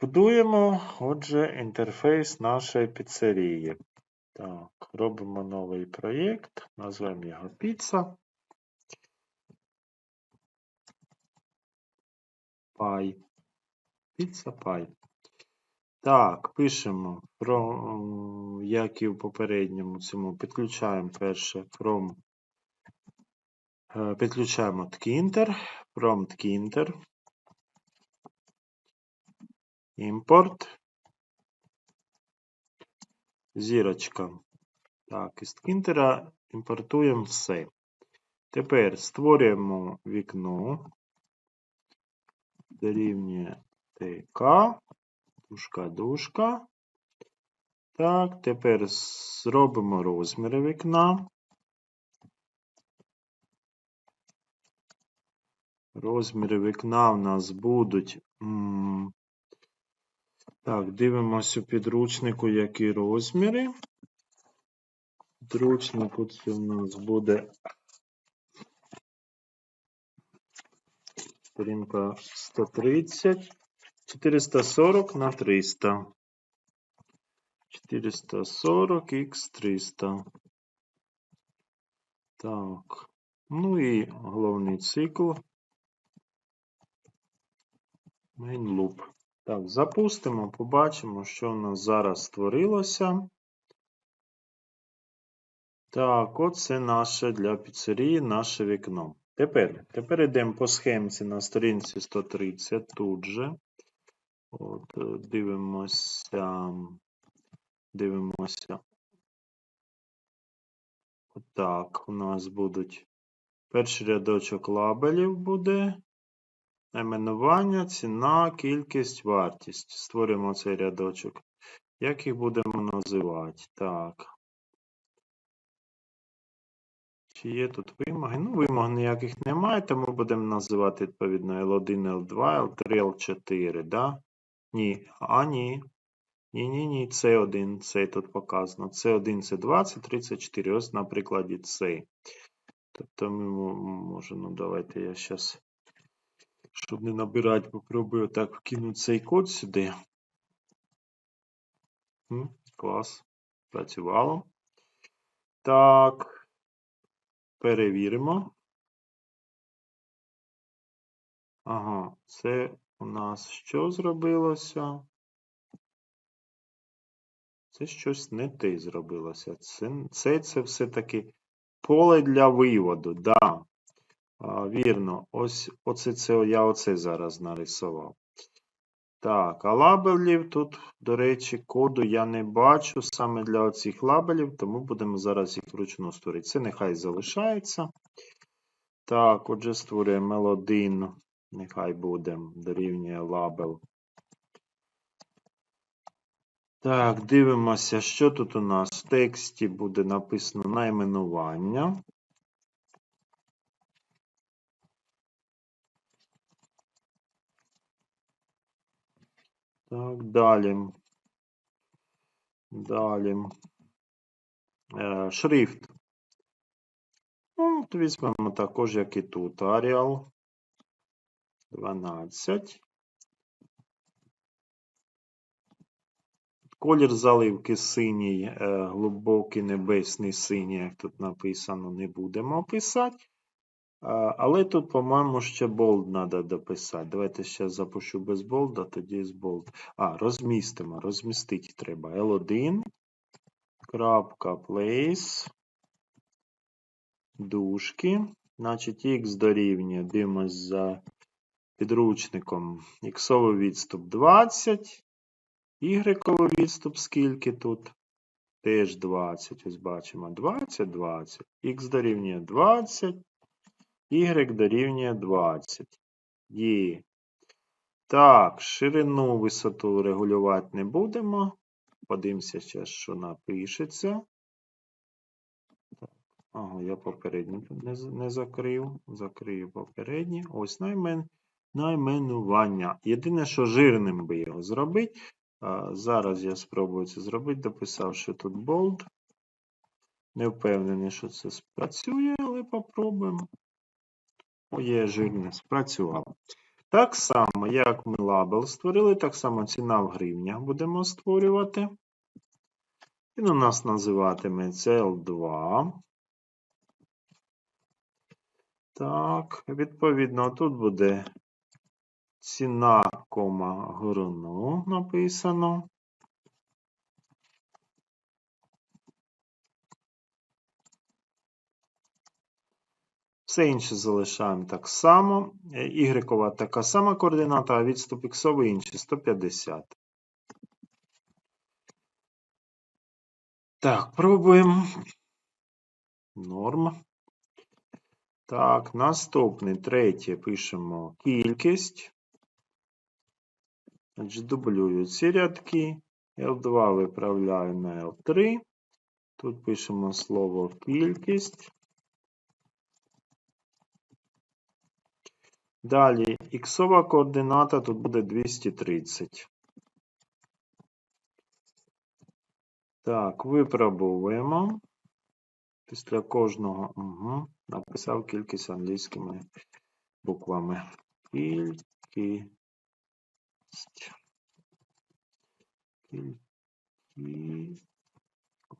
Будуємо, отже, інтерфейс нашої піцерії. Так, робимо новий проєкт, назвемо його піца. Пай. Піца пай. Так, пишемо, from, як і в попередньому цьому, підключаємо перше from, е, підключаємо tkінter, from tkінter, імпорт, зірочка. Так, із ткінтера імпортуємо все. Тепер створюємо вікно, дорівнює ТК, дужка, дужка. Так, тепер зробимо розміри вікна. Розміри вікна в нас будуть. Так, дивимося у підручнику, які розміри. Підручнику це у нас буде сторінка 130, 440 на 300. 440 х 300. Так. Ну і головний цикл. Main loop. Так, запустимо, побачимо, що у нас зараз створилося. Так, оце наше для піцерії, наше вікно. Тепер, тепер йдемо по схемці на сторінці 130 тут же. От, е, дивимося, дивимося. Так, у нас будуть перший рядочок лабелів буде. Найменування, ціна, кількість, вартість. Створюємо цей рядочок. Як їх будемо називати? Так. Чи є тут вимоги? Ну, вимог ніяких немає, тому будемо називати відповідно L1, L2, L3, L4, да? Ні, а ні. Ні, ні, ні, C1, це тут показано. C1, C2, C34. Ось на прикладі C. Тобто ми мо- можемо, давайте я зараз, щоб не набирати, попробую так вкинути цей код сюди. Клас. Працювало. Так. Перевіримо. Ага, це у нас що зробилося? Це щось не те зробилося. Це, це, це все-таки поле для виводу. Да. А, вірно. Ось оце, це я оце зараз нарисував. Так, а лабелів тут, до речі, коду я не бачу саме для оцих лабелів, тому будемо зараз їх вручну створити. Це нехай залишається. Так, отже, створюємо L1, нехай буде дорівнює лабел. Так, дивимося, що тут у нас в тексті буде написано найменування. Так, далі. Далі. Е, шрифт. Ну, от візьмемо також, як і тут. Arial 12. Колір заливки синій, е, глибокий небесний синій, як тут написано, не будемо писати. Але тут, по-моєму, ще болд треба дописати. Давайте ще запишу без болда, тоді з болд. А, розмістимо. Розмістити треба. L1. Крапка place. Дужки. Значить, x дорівнює, дивимось за підручником. Іксовий відступ 20. Y відступ скільки тут? Теж 20. Ось бачимо. 20, 20. Х дорівнює 20. Y дорівнює 20. Є. Так, ширину висоту регулювати не будемо. Подивимося зараз, що напишеться. Ага, я попередній тут не, не закрив. Закрию попередній. Ось наймен, найменування. Єдине, що жирним би його зробити. А, зараз я спробую це зробити, дописавши тут bold. Не впевнений, що це спрацює, але попробуємо. О, є жирне, спрацювало. Так само, як ми лабел створили, так само ціна в гривнях будемо створювати. Він у нас називатиметься L2. Так, відповідно, тут буде ціна, кома, горну написано. Все інше залишаємо так само. Y така сама координата, а відступ X інший 150. Так, пробуємо. Норм. Так, наступний, третє, пишемо кількість. Дублюю ці рядки. L2 виправляю на L3. Тут пишемо слово кількість. Далі, іксова координата тут буде 230. Так, випробовуємо. Після кожного угу, написав кількість англійськими буквами. Кількість. Кількість.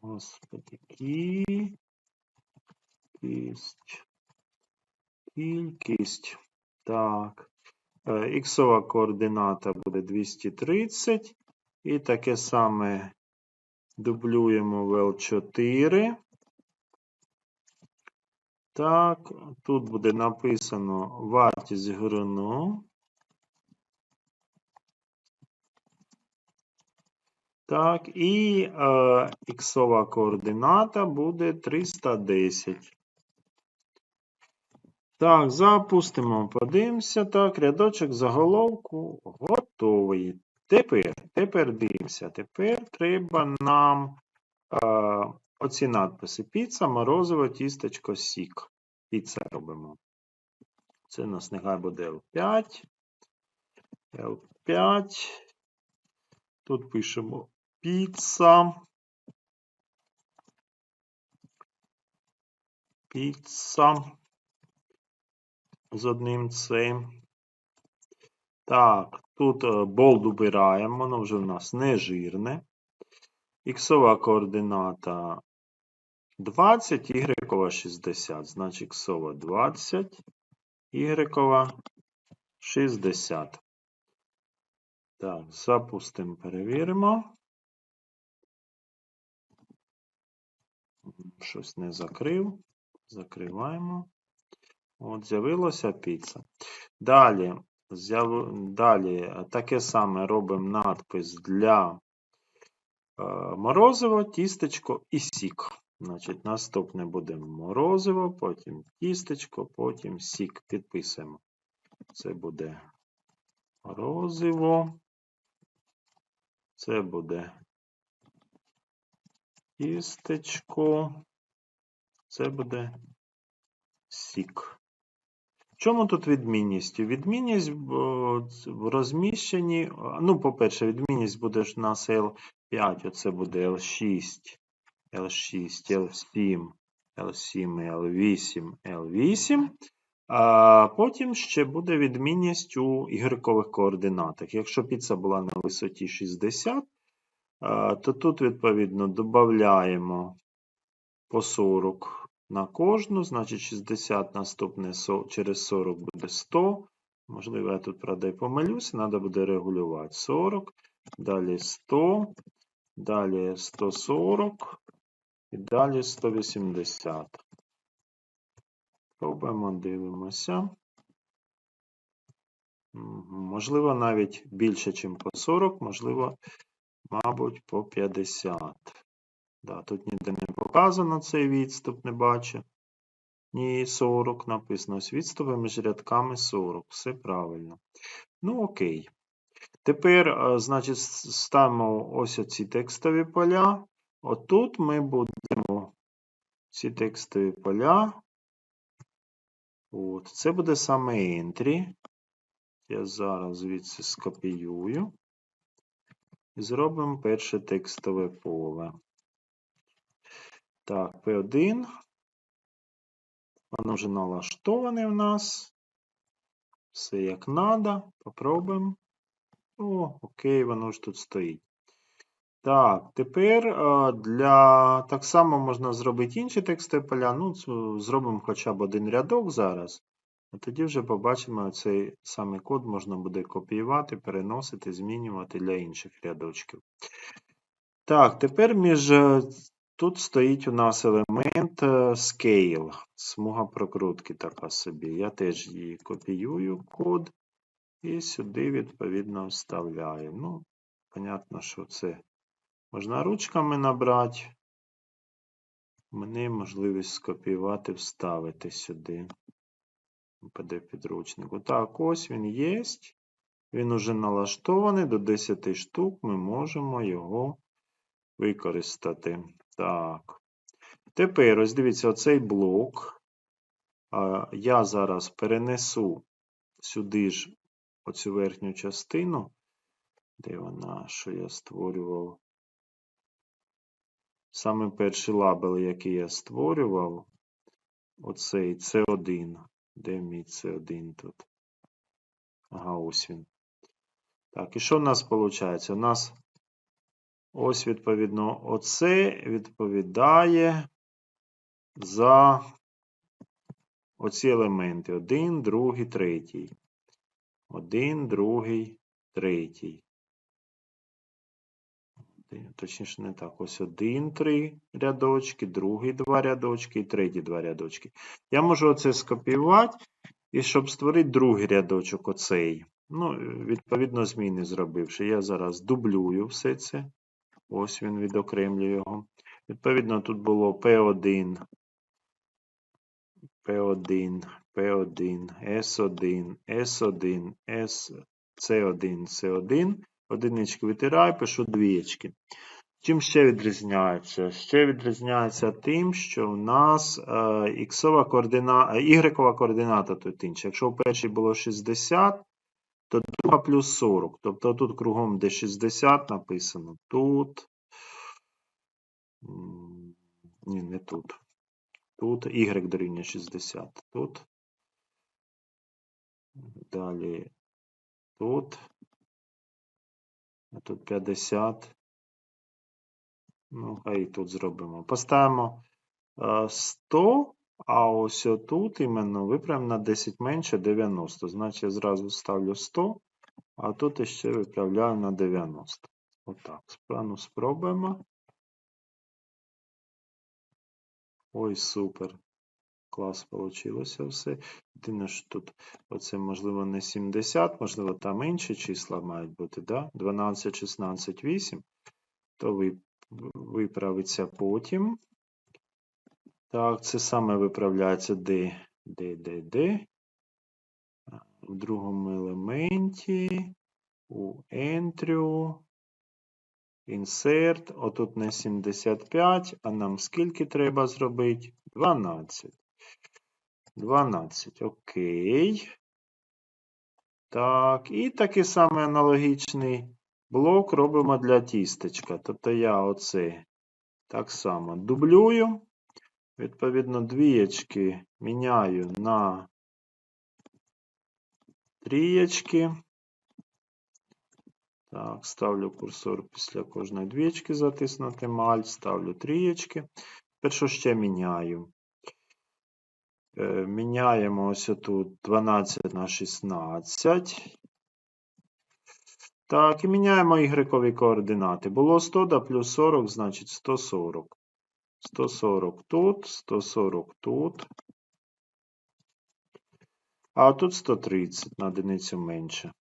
Господи, кількість. Кількість. Так. Е, іксова координата буде 230. І таке саме дублюємо в L4. Так, тут буде написано вартість груну. Так, і е, іксова координата буде 310. Так, запустимо, подивимося. Так, рядочок заголовку готовий. Тепер тепер дивимося. Тепер треба нам е, оці надписи: піца, морозиво, тістечко, сік. Піца робимо. Це у нас нехай буде L5. L5. Тут пишемо піца. Піца з одним цим. Так, тут е, болд убираємо, воно вже в нас не жирне. Іксова координата 20, y 60. Значить, іксова 20, y 60. Так, запустимо, перевіримо. Щось не закрив. Закриваємо. От, з'явилася піца. Далі, далі таке саме робимо надпис для е, морозива, тістечко і сік. Значить, Наступне буде морозиво, потім тістечко, потім сік. Підписуємо. Це буде морозиво. Це буде тістечко. Це буде сік чому тут відмінність? Відмінність в розміщенні, ну, по-перше, відмінність буде ж у нас L5, оце буде L6, L6, L7, L7, L8, L8. А потім ще буде відмінність у ігрикових координатах. Якщо піца була на висоті 60, то тут, відповідно, додаємо по 40 на кожну, значить 60 наступне через 40 буде 100. Можливо, я тут, правда, і помилюсь, треба буде регулювати 40, далі 100, далі 140 і далі 180. Пробуємо, дивимося. Можливо, навіть більше, ніж по 40, можливо, мабуть, по 50. Да, Тут ніде не показано цей відступ, не бачу. Ні, 40 написано. Ось відступи між рядками 40. Все правильно. Ну, окей. Тепер, е, значить, ставимо ось оці текстові поля. Отут ми будемо ці текстові поля. От, Це буде саме entry. Я зараз звідси скопіюю. І зробимо перше текстове поле. Так, P1. Воно вже налаштоване в нас. Все як надо. Попробуємо. О, окей, воно ж тут стоїть. Так, тепер е, для так само можна зробити інші текстові поля. Ну, зробимо хоча б один рядок зараз. А тоді вже побачимо, цей самий код можна буде копіювати, переносити, змінювати для інших рядочків. Так, тепер між е, тут стоїть у нас елемент е, scale, смуга прокрутки така собі. Я теж її копіюю код і сюди відповідно вставляю. Ну, понятно, що це можна ручками набрати. Мені можливість скопіювати, вставити сюди. ПД підручнику. Так, ось він є. Він уже налаштований до 10 штук. Ми можемо його використати. Так. Тепер, ось дивіться, оцей блок. Я зараз перенесу сюди ж оцю верхню частину. Де вона, що я створював? Саме перший лабел, який я створював, оцей C1. Де мій C1 тут? Ага, ось він. Так, і що в нас виходить? У нас ось, відповідно, оце відповідає за оці елементи. Один, другий, третій. Один, другий, третій. Точніше, не так. Ось один, три рядочки, другий два рядочки і третій два рядочки. Я можу оце скопіювати, і щоб створити другий рядочок, оцей. Ну, відповідно, зміни зробивши. Я зараз дублюю все це. Ось він відокремлює його. Відповідно, тут було P1, P1, P1, S1, S1, S, C1, C1. Одинички витираю, пишу двієчки. Чим ще відрізняється? Ще відрізняється тим, що в нас е, іксова координата, ігрекова координата тут інша. Якщо в першій було 60, то друга плюс 40. Тобто тут кругом, де 60 написано, тут. Ні, не тут. Тут y дорівнює 60. Тут. Далі тут. А тут 50. Ну, хай і тут зробимо. Поставимо е, 100, а ось тут іменно виправимо на 10 менше 90. Значить, я зразу ставлю 100, а тут ще виправляю на 90. Отак. Ну, спробуємо. Ой, супер. Клас получилося все. Єдине, що тут оце, можливо, не 70, можливо, там інші числа мають бути, да? 12, 16, 8. То виправиться потім. Так, це саме виправляється де, де, де. А, В другому елементі. У entry. Insert. Отут не 75, а нам скільки треба зробити? 12. 12. Окей. Так, і такий самий аналогічний блок робимо для тістечка. Тобто я оце так само дублюю. Відповідно, двієчки міняю на трієчки. Так, ставлю курсор після кожної двічки затиснути Alt, ставлю трієчки. Що ще міняю? Е, міняємо ось тут 12 на 16. Так, і міняємо ігрекові координати. Було 100 да плюс 40, значить 140. 140 тут, 140 тут. А тут 130 на одиницю менше.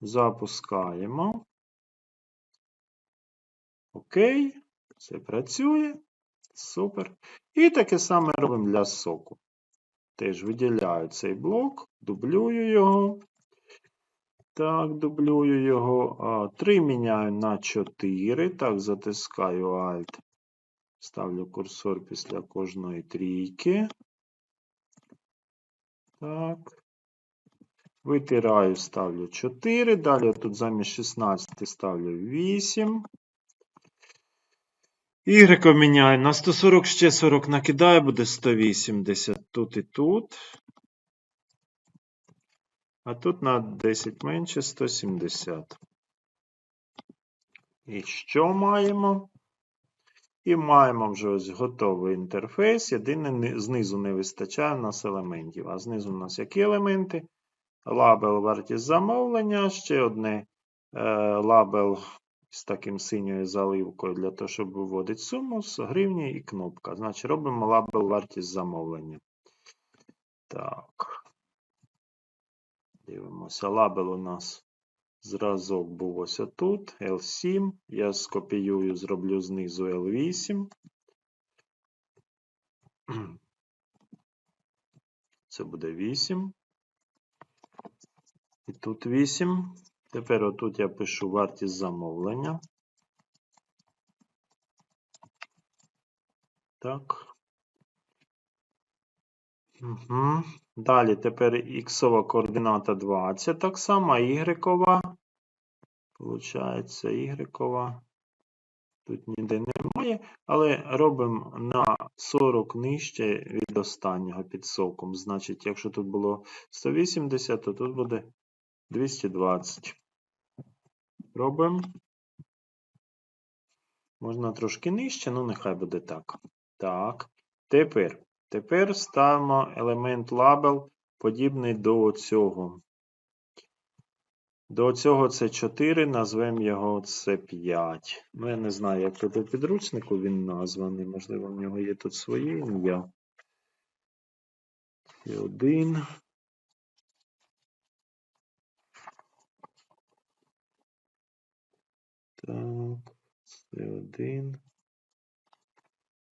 Запускаємо. Окей. Це працює. Супер. І таке саме робимо для соку. Теж виділяю цей блок, дублюю його. Так, дублюю його. 3 міняю на 4. Так, затискаю Alt. Ставлю курсор після кожної трійки. Так. Витираю, ставлю 4. Далі тут замість 16 ставлю 8. Y міняю на 140, ще 40 накидаю, буде 180 тут і тут. А тут на 10 менше 170. І що маємо? І маємо вже ось готовий інтерфейс. Єдине, знизу не вистачає у нас елементів. А знизу у нас які елементи? Лабел вартість замовлення, ще одне е, лабел з таким синьою заливкою для того, щоб виводити суму з гривні і кнопка. Значить, робимо лабел вартість замовлення. Так. Дивимося. Лабел у нас зразок був ось отут. L7. Я скопіюю, зроблю знизу L8. Це буде 8. І тут 8. Тепер отут я пишу вартість замовлення. Так. Угу. Далі тепер іксова координата 20. Так само, ігрекова. Получається, ігрекова. Тут ніде немає, але робимо на 40 нижче від останнього під соком. Значить, якщо тут було 180, то тут буде 220. Робимо. Можна трошки нижче, ну нехай буде так. Так. Тепер. Тепер ставимо елемент лабел, подібний до цього. До цього це 4, назвемо його це 5. Ну, я не знаю, як тут у підручнику він названий. Можливо, в нього є тут своє ім'я. І один. Так, це один.